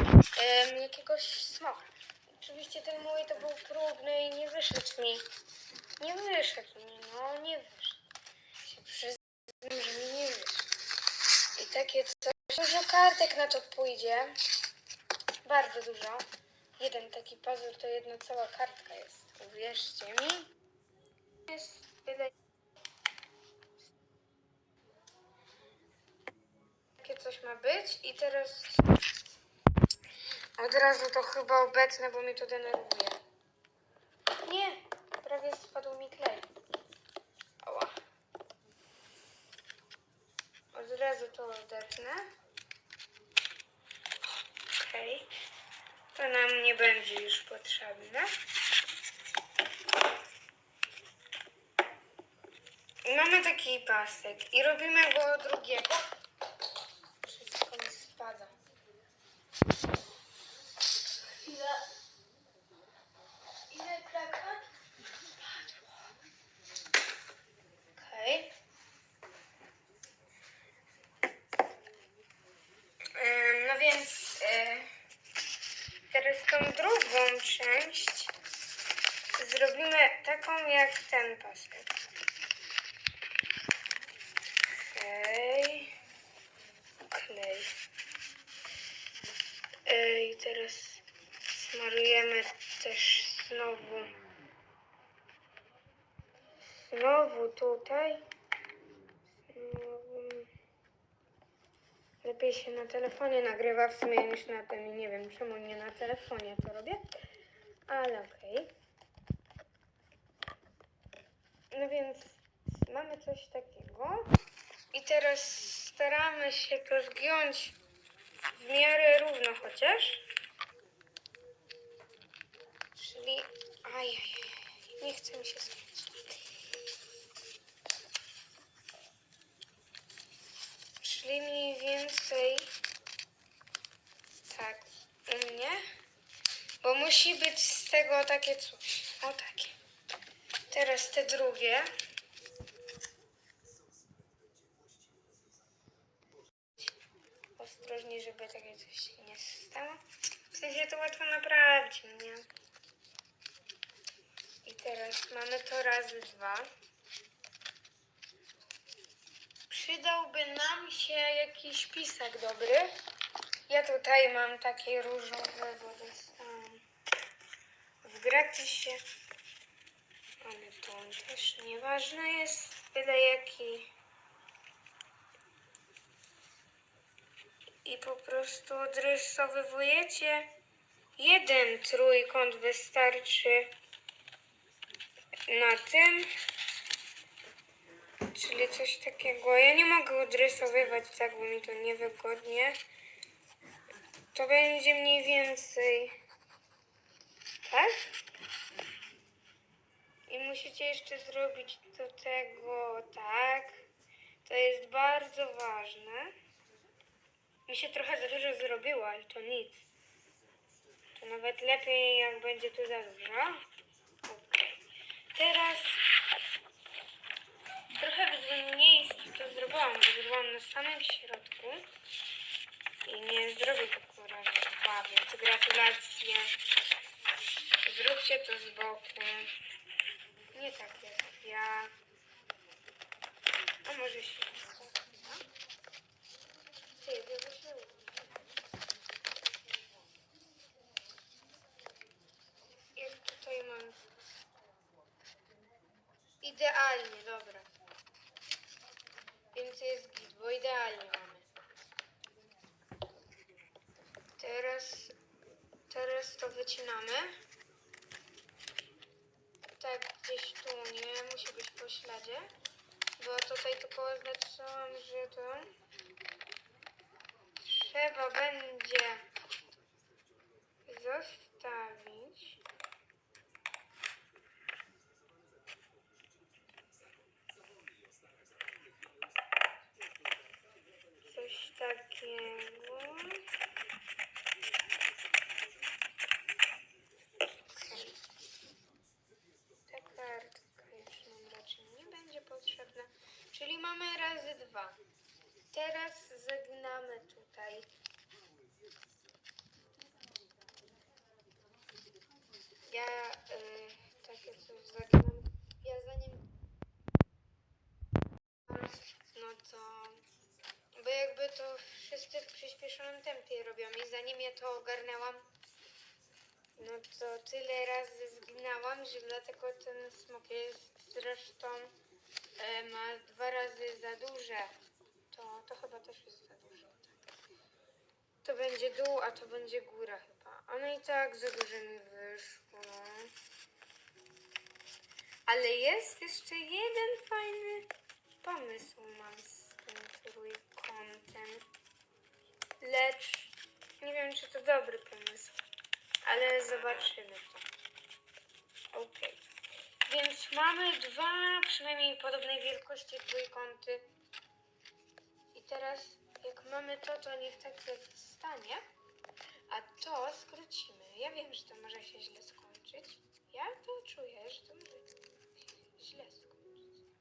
em, jakiegoś smoka. Oczywiście ten mój to był próbny i nie wyszedł mi. Nie wyszedł mi, no nie wyszedł. Się przyznam, że mi nie wyszedł. I takie coś. Dużo kartek na to pójdzie. Bardzo dużo. Jeden taki puzzle to jedna cała kartka jest. Uwierzcie mi. Jest tyle. Takie coś ma być i teraz od razu to chyba obecne, bo mnie to denerwuje. Nie, prawie spadł mi klej. Ała. Od razu to odetnę. Okej. To nam nie będzie już potrzebne. Mamy taki pasek i robimy go drugiego. Wszystko mi spada. Chwila. Ile plakat? Okej. Em, No więc e, teraz tą drugą część zrobimy jak ten pasek. Okej. Klej. I teraz smarujemy też znowu. Znowu tutaj. Znowu. Lepiej się na telefonie nagrywa w sumie niż na tym nie wiem czemu nie na telefonie to robię. Ale okej. No więc mamy coś takiego. I teraz staramy się to zgiąć w miarę równo chociaż. Czyli... Ajaj, nie chcę mi się zgiąć. Czyli mniej więcej tak u mnie. Bo musi być z tego takie coś. O takie. Teraz te drugie. Ostrożnie, żeby takie coś się nie stało. W sensie to łatwo naprawić, nie? I teraz mamy to razy dwa. Przydałby nam się jakiś pisak dobry. Ja tutaj mam takie różowe, bo dostałam w gratisie. Ale to też nieważne jest, byle jaki. I po prostu odrysowywujecie jeden trójkąt wystarczy na tym. Czyli coś takiego. Ja nie mogę odrysowywać tak, bo mi to niewygodnie. To będzie mniej więcej. Tak? I musicie jeszcze zrobić do tego tak. To jest bardzo ważne. Mi się trochę za dużo zrobiło, ale to nic. To nawet lepiej, jak będzie tu za dużo. Okej. Teraz trochę w złym miejscu to zrobiłam, bo zrobiłam na samym środku. I nie zrobię razy dwa, więc gratulacje. Zróbcie to z boku. Nie tak jak ja. A może się uda? Ty, żeby się uda. Tutaj mam... Idealnie, dobra. Więc jest git, bo idealnie mamy. Teraz, teraz to wycinamy. Tak, gdzieś tu, nie? Musi być po śladzie. Bo tutaj tylko oznaczyłam, że to trzeba będzie zostawić. Coś takiego. Ta kartka już nam raczej nie będzie potrzebna. Czyli mamy razy dwa. Teraz zagnamy tutaj. Ja yy, takie coś zagnam. Ja zanim no to bo jakby to wszyscy w przyspieszonym tempie robią i zanim ja to ogarnęłam no to tyle razy zginałam, że dlatego ten smok jest zresztą e, ma dwa razy za duże. To, chyba też jest za duże. Tak. To będzie dół, a to będzie góra chyba. A no i tak za duże mi wyszło. Ale jest jeszcze jeden fajny pomysł mam z tym trójkątem. Lecz nie wiem, czy to dobry pomysł. Ale zobaczymy to. Okej. Więc mamy dwa przynajmniej podobnej wielkości trójkąty. Teraz jak mamy to, to niech tak stanie. A to skrócimy. Ja wiem, że to może się źle skończyć. Ja to czuję, że to może się źle skończyć.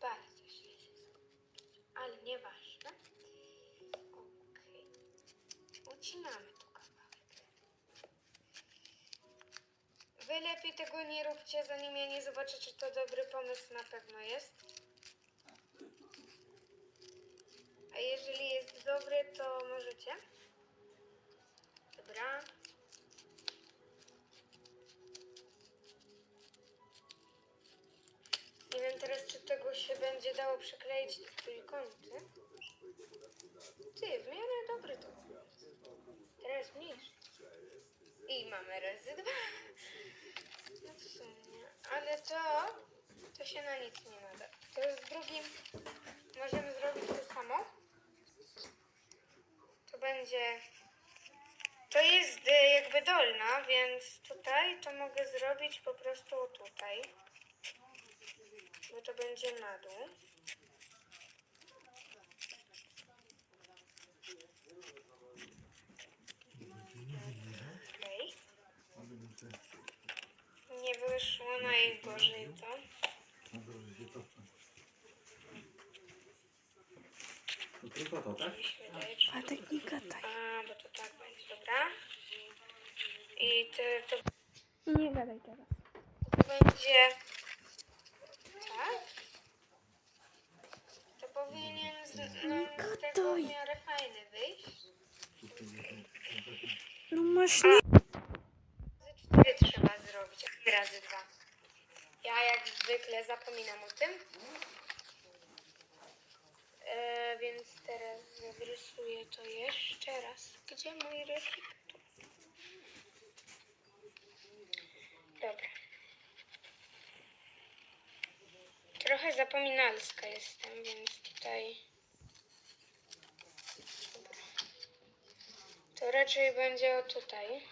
Bardzo źle się skończyć. Ale nieważne. Okej. Ucinamy tu kawałek. Wy lepiej tego nie róbcie, zanim ja nie zobaczę, czy to dobry pomysł na pewno jest. A jeżeli jest dobry, to możecie. Dobra. Nie wiem teraz, czy tego się będzie dało przykleić te trójkąty. Ty, w miarę dobry to. Teraz mniejszy. I mamy razy dwa. No w sumie. Ale to, to się na nic nie nada. To z drugim możemy zrobić to samo. Będzie... To jest y, jakby dolna, więc tutaj to mogę zrobić po prostu tutaj. Bo to będzie na dół. Okej. Nie wyszło najgorzej to. To tylko to, tak? Bartek, nie gadaj. A, bo to tak będzie, dobra. I to, to, Nie gadaj teraz. to będzie... Tak? To powinien z, no, z tego w miarę fajny wyjść. No masz nie... Razy cztery trzeba zrobić, a nie razy dwa. Ja jak zwykle zapominam o tym. E, więc teraz zarysuję to jeszcze raz. Gdzie mój rysik? Tu. Dobra. Trochę zapominalska jestem, więc tutaj... Dobra. To raczej będzie o tutaj.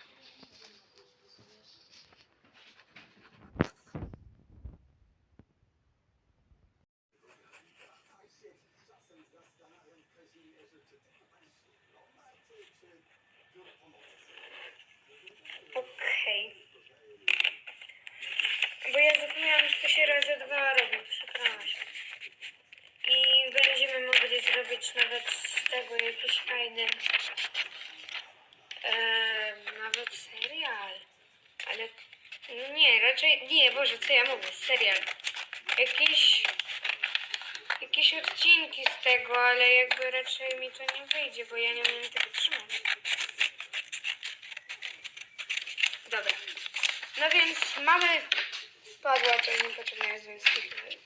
Okej. Bo ja zapomniałam, że to się razy dwa robi, przepraszam. I będziemy mogli zrobić nawet z tego jakiś fajny, nawet serial. Ale no nie, raczej, nie, Boże, co ja mówię, serial. Jakieś, jakieś odcinki z tego, ale jakby raczej mi to nie wyjdzie, bo ja nie umiem tego trzymać. Dobra. No więc mamy. Spadła to niepotrzebna jest, więc kliknę.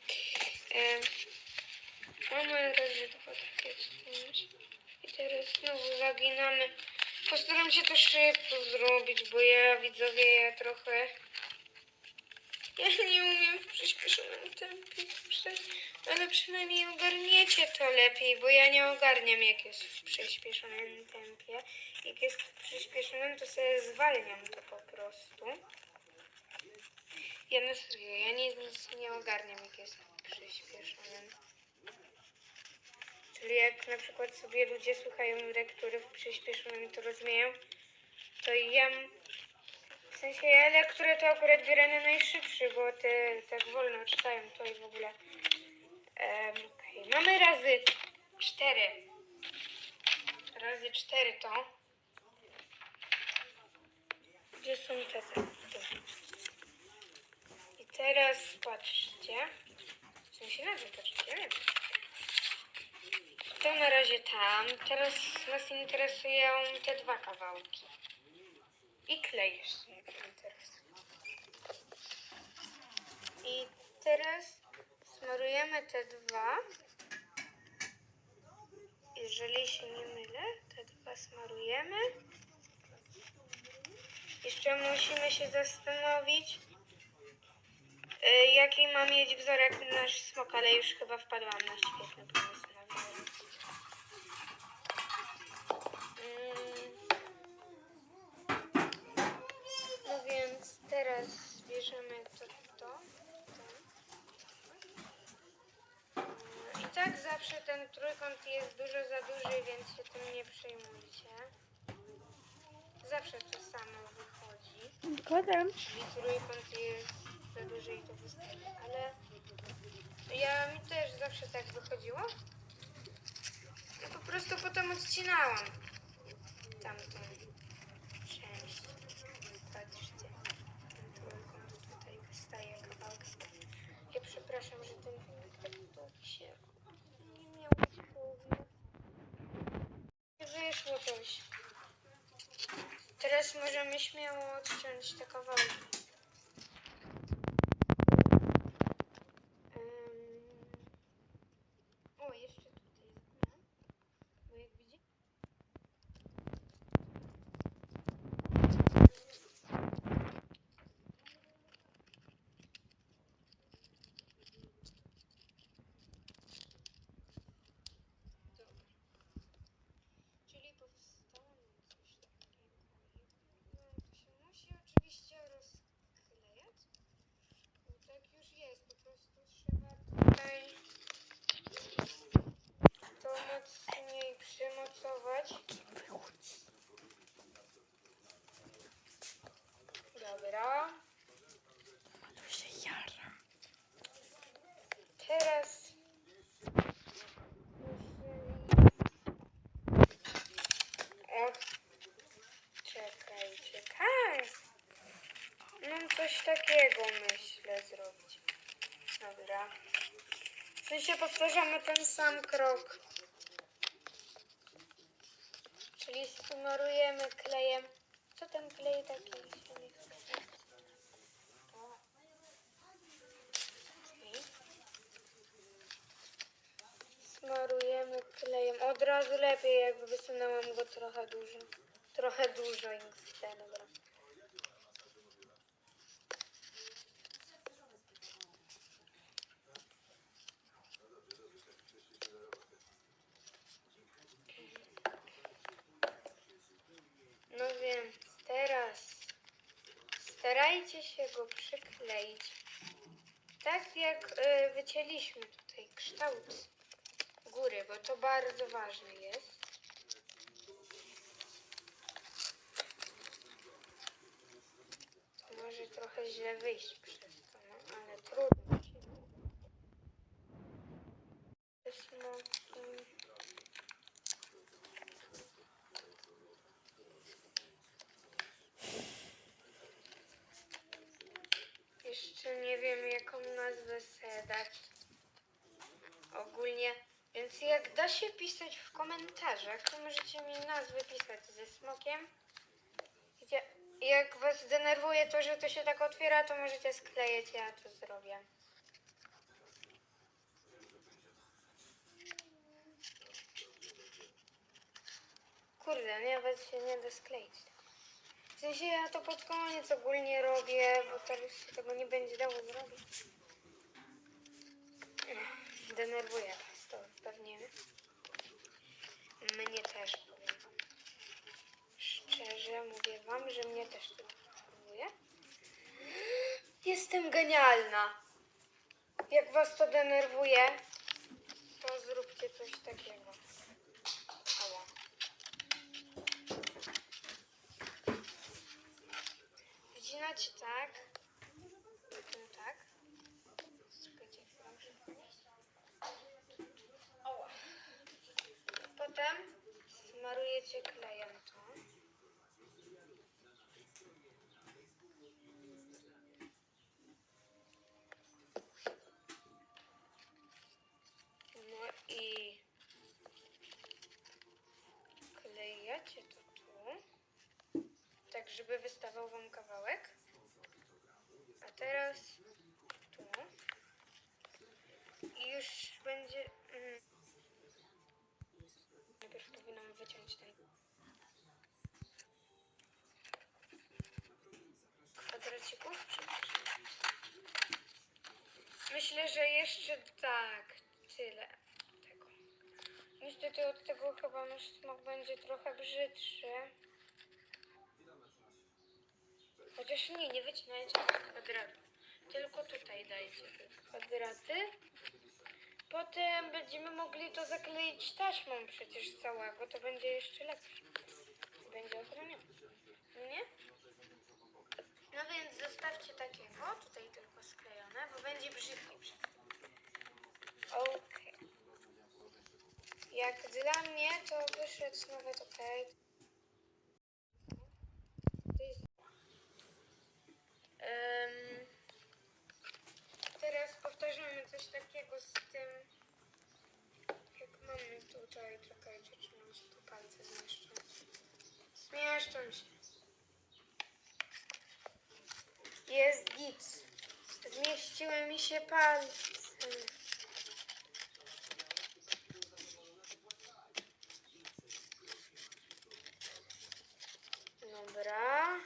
Mamy razy dwa takie coś. I teraz znowu zaginamy. Postaram się to szybko zrobić, bo ja widzowie ja trochę. Ja nie umiem w przyspieszonym tempie, ale przynajmniej ogarniecie to lepiej, bo ja nie ogarniam jak jest w przyspieszonym tempie. Jak jest w przyspieszonym, to sobie zwalniam to po prostu. Ja na serio, ja nic, nic nie ogarniam jak jest przyspieszonym. Czyli jak na przykład sobie ludzie słuchają lektury w przyspieszonym to rozumieją, to ja w sensie ja lekturę to akurat biorę na najszybszy, bo te tak wolno czytają to i w ogóle. Em, okej. Mamy razy cztery. Razy cztery to. Gdzie są te? Tu. Teraz patrzcie. W sensie na patrzcie? To na razie tam. Teraz nas interesują te dwa kawałki. I klej jeszcze interesuje. I teraz smarujemy te dwa. Jeżeli się nie mylę, te dwa smarujemy. Jeszcze musimy się zastanowić, jaki ma mieć wzorek nasz smok, ale już chyba wpadłam na świetny pomysł na wzorek. Mm. No więc teraz bierzemy to, to, to. I tak zawsze ten trójkąt jest dużo za duży, więc się tym nie przejmujcie. Zawsze to samo wychodzi. Potem Czyli trójkąt jest i to wystarczy, ale ja mi też zawsze tak wychodziło. Ja po prostu potem odcinałam tamtą część. Patrzcie, ten trójkąt tutaj wystaje kawałek. Ja przepraszam, że ten filmik tak się nie miał być. Nie wyszło coś. Teraz możemy śmiało odciąć te kawałki. Ym. O, jeszcze tutaj jest góra. Bo jak widzicie... Dobra. Czyli powstało coś takiego. No, to się musi oczywiście rozklejać. Bo tak już jest. Po prostu trzeba tutaj to mocniej przymocować. Dobra. to się jara. Teraz o, czekaj, czekaj. Mam coś takiego myślę zrobić. Dobra. W sensie powtarzamy ten sam krok. Czyli smarujemy klejem. Co ten klej taki. Smarujemy klejem. Od razu lepiej, jakby wysunęłam go trochę dużo. Trochę dużo dobra. No więc teraz starajcie się go tak jak y, wycięliśmy tutaj kształt góry, bo to bardzo ważne jest. To może trochę źle wyjść przez to, no, ale trudno. Te smoki. Jeszcze nie wiem jaką nazwę sobie dać. Ogólnie, więc jak da się pisać w komentarzach, to możecie mi nazwy pisać ze smokiem. Gdzie, jak was denerwuje to, że to się tak otwiera, to możecie sklejeć, ja to zrobię. Kurde, nawet się nie da skleić. W sensie ja to pod koniec ogólnie robię, bo teraz się tego nie będzie dało zrobić. Denerwuje was to pewnie. Mnie też powiem wam. Szczerze mówię wam, że mnie też to denerwuje. Jestem genialna. Jak was to denerwuje, to zróbcie coś takiego. Ała. Wcinać tak. Żeby wystawał wam kawałek. A teraz tu. I już będzie... Mm, najpierw powinnam wyciąć ten kwadracików. Myślę, że jeszcze tak, tyle tego. Niestety od tego chyba nasz smok będzie trochę brzydszy. Chociaż nie, nie wycinajcie tych kwadratów. Tylko tutaj dajcie kwadraty. Potem będziemy mogli to zakleić taśmą przecież całego. To będzie jeszcze lepsze. Będzie ochronione. Nie? No więc zostawcie takiego, tutaj tylko sklejone, bo będzie brzydki przez to. Okej. Jak dla mnie to wyszedł nawet okej. To jest... Em, teraz powtarzamy coś takiego z tym, jak mamy tutaj, czekajcie, czy nam się tu palce zmieszczą. Zmieszczą się. Jest git. Zmieściły mi się palce. Dobra.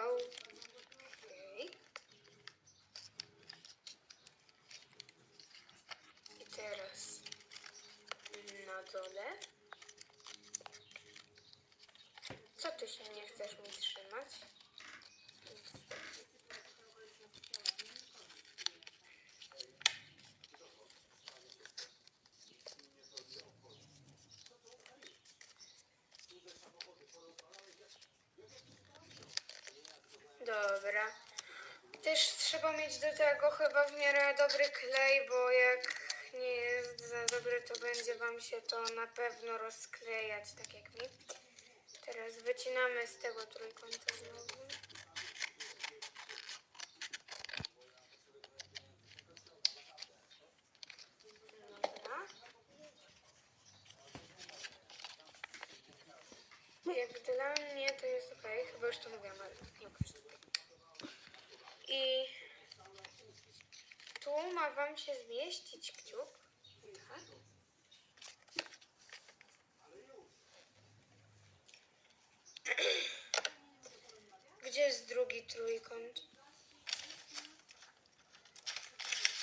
Okej. I teraz na dole. Co ty się nie chcesz mi trzymać? Dobra. Też trzeba mieć do tego chyba w miarę dobry klej, bo jak za dobry, to będzie Wam się to na pewno rozklejać, tak jak mi. Teraz wycinamy z tego trójkąta znowu. Jak dla mnie to jest ok, chyba już to mówiłam, ale nie muszę. I tu ma Wam się zmieścić kciuk. Gdzie jest drugi trójkąt?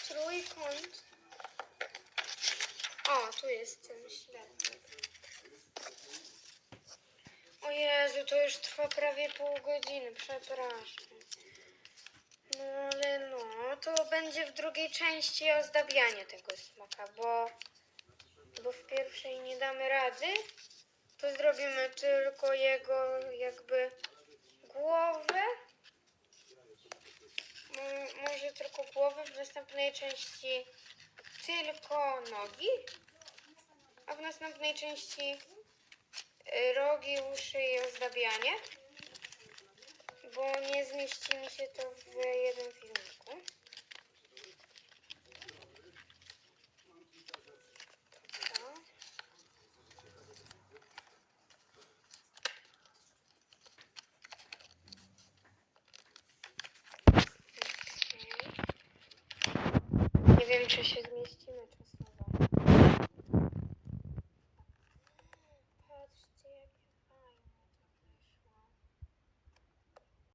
Trójkąt. O, tu jest ten. O Jezu, to już trwa prawie pół godziny, przepraszam. No ale no, to będzie w drugiej części ozdabianie tego smoka, bo, bo w pierwszej nie damy rady. To zrobimy tylko jego jakby głowę. Mo- Może tylko głowę, w następnej części tylko nogi, a w następnej części y, rogi, uszy i ozdabianie bo nie zmieści mi się to w jednym filmiku.